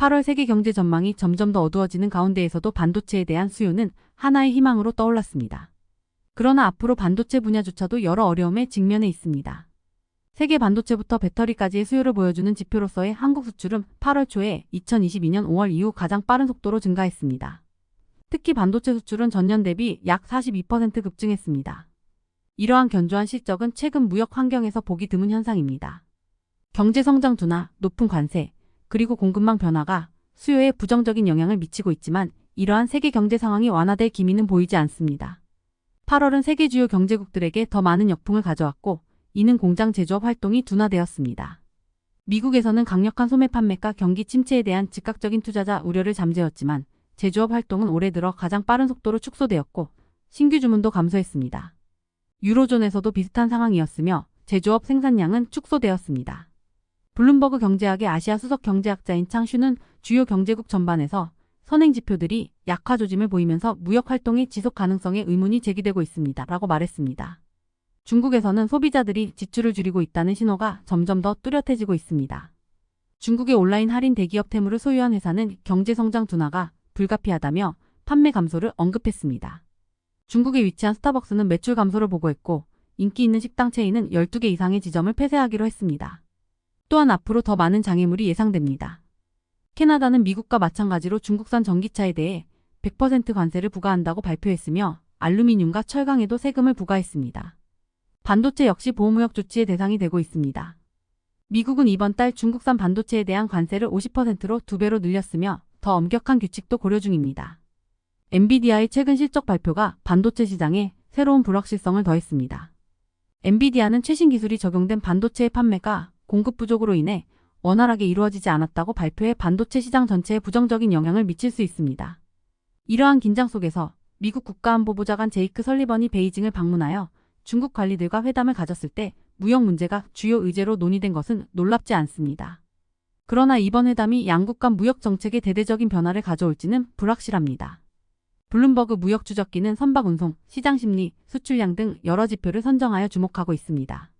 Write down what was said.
8월 세계 경제 전망이 점점 더 어두워지는 가운데에서도 반도체에 대한 수요는 하나의 희망으로 떠올랐습니다. 그러나 앞으로 반도체 분야조차도 여러 어려움에 직면해 있습니다. 세계 반도체부터 배터리까지의 수요를 보여주는 지표로서의 한국 수출은 8월 초에 2022년 5월 이후 가장 빠른 속도로 증가했습니다. 특히 반도체 수출은 전년 대비 약 42% 급증했습니다. 이러한 견조한 실적은 최근 무역 환경에서 보기 드문 현상입니다. 경제 성장 둔화, 높은 관세, 그리고 공급망 변화가 수요에 부정적인 영향을 미치고 있지만 이러한 세계 경제 상황이 완화될 기미는 보이지 않습니다. 8월은 세계 주요 경제국들에게 더 많은 역풍을 가져왔고 이는 공장 제조업 활동이 둔화되었습니다. 미국에서는 강력한 소매 판매가 경기 침체에 대한 즉각적인 투자자 우려를 잠재웠지만 제조업 활동은 올해 들어 가장 빠른 속도로 축소되었고 신규 주문도 감소했습니다. 유로존에서도 비슷한 상황이었으며 제조업 생산량은 축소되었습니다. 블룸버그 경제학의 아시아 수석 경제학자인 창슈는 주요 경제국 전반에서 선행 지표들이 약화 조짐을 보이면서 무역 활동의 지속 가능성에 의문이 제기되고 있습니다. 라고 말했습니다. 중국에서는 소비자들이 지출을 줄이고 있다는 신호가 점점 더 뚜렷해지고 있습니다. 중국의 온라인 할인 대기업 테무를 소유한 회사는 경제 성장 둔화가 불가피하다며 판매 감소를 언급했습니다. 중국에 위치한 스타벅스는 매출 감소를 보고했고 인기 있는 식당 체인은 12개 이상의 지점을 폐쇄하기로 했습니다. 또한 앞으로 더 많은 장애물이 예상됩니다. 캐나다는 미국과 마찬가지로 중국산 전기차에 대해 100% 관세를 부과한다고 발표했으며 알루미늄과 철강에도 세금을 부과했습니다. 반도체 역시 보호무역 조치의 대상이 되고 있습니다. 미국은 이번 달 중국산 반도체에 대한 관세를 50%로 두 배로 늘렸으며 더 엄격한 규칙도 고려 중입니다. 엔비디아의 최근 실적 발표가 반도체 시장에 새로운 불확실성을 더했습니다. 엔비디아는 최신 기술이 적용된 반도체의 판매가 공급 부족으로 인해 원활하게 이루어지지 않았다고 발표해 반도체 시장 전체에 부정적인 영향을 미칠 수 있습니다. 이러한 긴장 속에서 미국 국가안보보좌관 제이크 설리번이 베이징을 방문하여 중국 관리들과 회담을 가졌을 때 무역 문제가 주요 의제로 논의된 것은 놀랍지 않습니다. 그러나 이번 회담이 양국 간 무역 정책에 대대적인 변화를 가져올지는 불확실합니다. 블룸버그 무역 추적기는 선박 운송, 시장 심리, 수출량 등 여러 지표를 선정하여 주목하고 있습니다.